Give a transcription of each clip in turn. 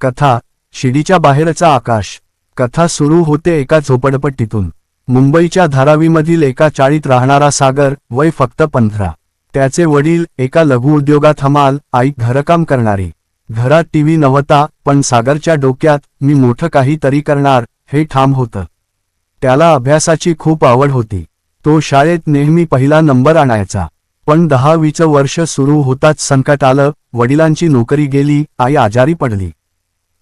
कथा शिडीच्या बाहेरचा आकाश. कथा सुरू होते एका झोपडपट्टीतून. मुंबईच्या धारावीमधील एका चाळीत राहणारा सागर वय फक्त पंधरा. त्याचे वडील एका लघु उद्योगात हमाल आई घरकाम करणारी. घरात टीव्ही नव्हता पण सागरच्या डोक्यात मी मोठं काहीतरी करणार हे ठाम होतं. त्याला अभ्यासाची खूप आवड होती. तो शाळेत नेहमी पहिला नंबर आणायचा. पण दहावीचं वर्ष सुरू होताच संकट आलं वडिलांची नोकरी गेली आई आजारी पडली.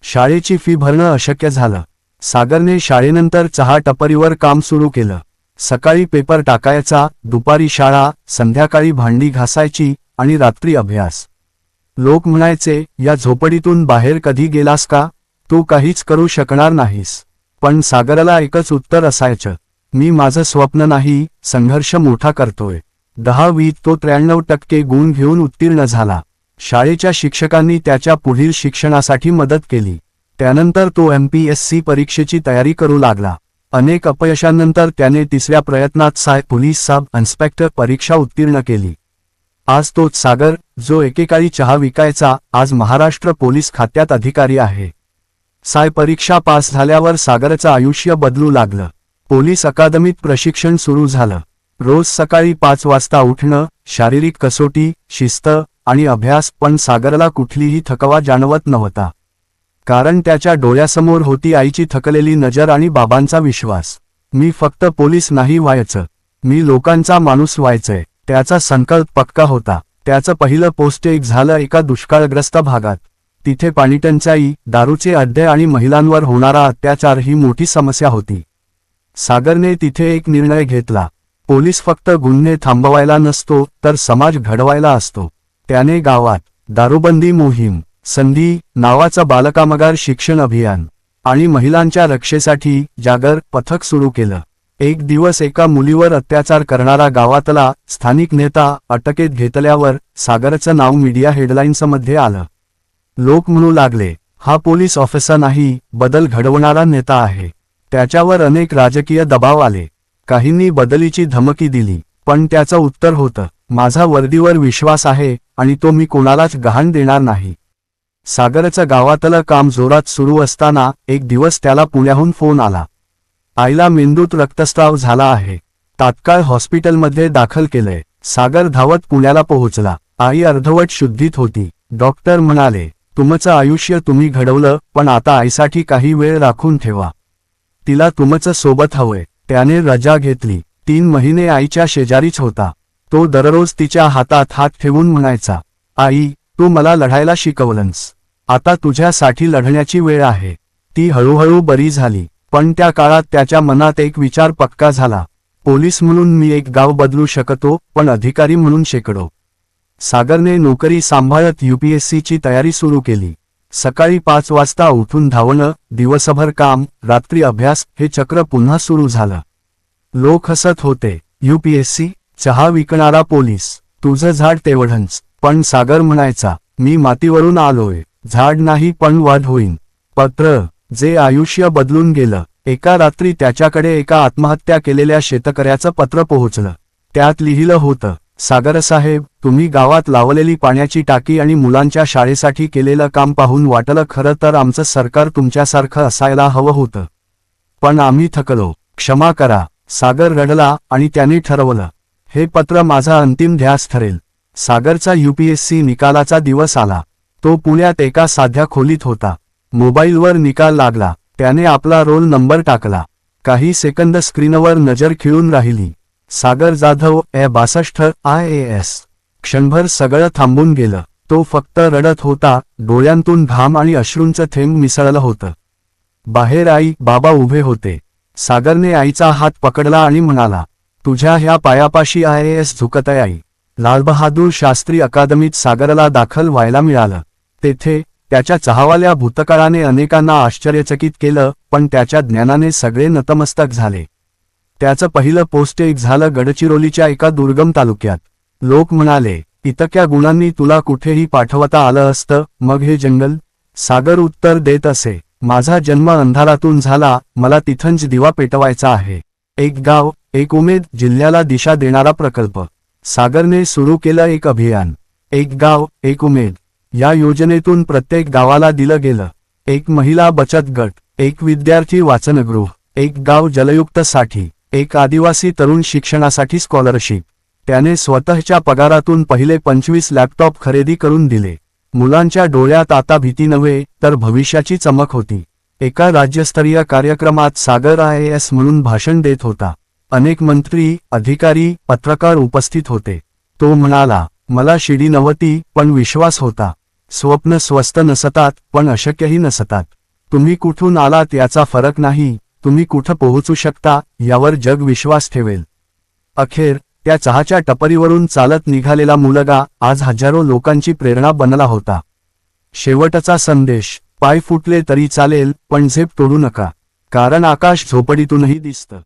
शाळेची फी भरणं अशक्य झालं. सागरने शाळेनंतर चहा टपरीवर काम सुरू केलं. सकाळी पेपर टाकायचा दुपारी शाळा संध्याकाळी भांडी घासायची आणि रात्री अभ्यास. लोक म्हणायचे या झोपडीतून बाहेर कधी गेलास का? तू काहीच करू शकणार नाहीस. पण सागरला एकच उत्तर असायचं मी माझं स्वप्न नाही संघर्ष मोठा करतोय. दहावीत तो त्र्याण्णव टक्के गुण घेऊन उत्तीर्ण झाला. शाळेच्या शिक्षकांनी त्याच्या पुढील शिक्षणासाठी मदत केली. त्यानंतर तो एम पी एस सी परीक्षेची तयारी करू लागला. अनेक अपयशांनंतर त्याने तिसऱ्या प्रयत्नात साय पोलीस सब इन्स्पेक्टर परीक्षा उत्तीर्ण केली. आज तोच सागर जो एकेकाळी चहा विकायचा आज महाराष्ट्र पोलीस खात्यात अधिकारी आहे. साय परीक्षा पास झाल्यावर सागरचं आयुष्य बदलू लागलं. पोलीस अकादमीत प्रशिक्षण सुरू झालं. रोज सकाळी पाच वाजता उठणं शारीरिक कसोटी शिस्त आणि अभ्यास पण सागरला कुठलीही थकवा जाणवत नव्हता. कारण त्याच्या डोळ्यासमोर होती आईची थकलेली नजर आणि बाबांचा विश्वास. मी फक्त पोलीस नाही व्हायचं. मी लोकांचा माणूस व्हायचंय. त्याचा संकल्प पक्का होता. त्याचं पहिलं पोस्टेक झालं एका दुष्काळग्रस्त भागात. तिथे पाणीटंचाई दारूचे अड्डे आणि महिलांवर होणारा अत्याचार ही मोठी समस्या होती. सागरने तिथे एक निर्णय घेतला. पोलीस फक्त गुन्हे थांबवायला नसतो तर समाज घडवायला असतो. त्याने गावात दारूबंदी मोहीम संधी नावाचं बालकामगार शिक्षण अभियान आणि महिलांच्या रक्षेसाठी जागर पथक सुरू केलं. एक दिवस एका मुलीवर अत्याचार करणारा गावातला स्थानिक नेता अटकेत घेतल्यावर सागरचं नाव मीडिया हेडलाईन्समध्ये आलं. लोक म्हणू लागले हा पोलीस ऑफिसर नाही बदल घडवणारा नेता आहे. त्याच्यावर अनेक राजकीय दबाव आले. काहींनी बदलीची धमकी दिली पण त्याचं उत्तर होतं माझा वर्दीवर विश्वास आहे आणि तो मी कोणालाच गहाण देणार नाही. सागरचं गावातलं काम जोरात सुरू असताना एक दिवस त्याला पुण्याहून फोन आला. आईला मेंदूत रक्तस्राव झाला आहे. तात्काळ हॉस्पिटलमध्ये दाखल केलंय. सागर धावत पुण्याला पोहोचला. आई अर्धवट शुद्धीत होती. डॉक्टर म्हणाले तुमचं आयुष्य तुम्ही घडवलं पण आता आईसाठी काही वेळ राखून ठेवा. तिला तुमचं सोबत हवंय. त्याने रजा घेतली. तीन महिने आईच्या शेजारीच होता. तो दररोज तिच्या हातात हात ठेवून म्हणायचा आई तू मला लढायला शिकवलंस. आता तुझ्यासाठी लढण्याची वेळ आहे. ती हळूहळू बरी झाली पण त्या काळात त्याच्या मनात एक विचार पक्का झाला. पोलीस म्हणून मी एक गाव बदलू शकतो पण अधिकारी म्हणून शेकडो. सागरने नोकरी सांभाळत यूपीएससीची तयारी सुरू केली. सकाळी पाच वाजता उठून धावणं दिवसभर काम रात्री अभ्यास हे चक्र पुन्हा सुरू झालं. लोक हसत होते. यूपीएससी चहा विकणारा पोलीस तुझं झाड तेवढंच पण सागर म्हणायचा मी मातीवरून आलोय झाड नाही पण वाढ होईन. पत्र जे आयुष्य बदलून गेलं एका रात्री त्याच्याकडे एका आत्महत्या केलेल्या शेतकऱ्याचं पत्र पोहोचलं. त्यात लिहिलं होतं सागरसाहेब तुम्ही गावात लावलेली पाण्याची टाकी आणि मुलांच्या शाळेसाठी केलेलं काम पाहून वाटलं खरं तर आमचं सरकार तुमच्यासारखं असायला हवं होतं. पण आम्ही थकलो क्षमा करा सागर रडला आणि त्याने ठरवलं हे पत्र माझा अंतिम ध्यास ठरेल. सागरचा यूपीएससी निकालाचा दिवस आला. तो पुण्यात एका साध्या खोलीत होता. मोबाईलवर निकाल लागला. त्याने आपला रोल नंबर टाकला. काही सेकंद स्क्रीनवर नजर खिळून राहिली. सागर जाधव ए बासष्ट आय ए एस. क्षणभर सगळं थांबून गेलं. तो फक्त रडत होता. डोळ्यांतून घाम आणि अश्रूंचं थेंब मिसळलं होतं. बाहेर आई बाबा उभे होते. सागरने आईचा हात पकडला आणि म्हणाला तुझ्या ह्या पायापाशी आय एस झुकतय आई. लालबहादूर शास्त्री अकादमीत सागरला दाखल व्हायला मिळालं. तेथे त्याच्या चहावाल्या भूतकाळाने अनेकांना आश्चर्यचकित केलं पण त्याच्या ज्ञानाने सगळे नतमस्तक झाले. त्याचं पहिलं पोस्ट एक झालं गडचिरोलीच्या एका दुर्गम तालुक्यात. लोक म्हणाले इतक्या गुणांनी तुला कुठेही पाठवता आलं असतं? मग हे जंगल? सागर उत्तर देत असे माझा जन्म अंधारातून झाला मला तिथंच दिवा पेटवायचा आहे. एक गाव एक उमेद जिल्ह्याला दिशा देणारा प्रकल्प. सागरने सुरू केलं एक अभियान. एक गाव एक उमेद. या योजनेतून प्रत्येक गावाला दिलं गेलं. एक महिला बचत गट एक विद्यार्थी वाचनगृह एक गाव जलयुक्त साठी एक आदिवासी तरुण शिक्षणासाठी स्कॉलरशिप. त्याने स्वतःच्या पगारातून पहिले पंचवीस लॅपटॉप खरेदी करून दिले. मुलांच्या डोळ्यात आता भीती नव्हे तर भविष्याची चमक होती. एका राज्यस्तरीय कार्यक्रमात सागर आय एस म्हणून भाषण देत होता. अनेक मंत्री अधिकारी पत्रकार उपस्थित होते. तो म्हणाला मला शिडी नव्हती पण विश्वास होता. स्वप्न स्वस्त नसतात पण अशक्यही नसतात. तुम्ही कुठून आलात याचा फरक नाही. तुम्ही कुठं पोहोचू शकता यावर जग विश्वास ठेवेल. अखेर त्या चहाच्या टपरीवरून चालत निघालेला मुलगा आज हजारो लोकांची प्रेरणा बनला होता. शेवटचा संदेश पाय फुटले तरी चालेल पण झेप तोडू नका. कारण आकाश झोपडीतूनही दिसतं.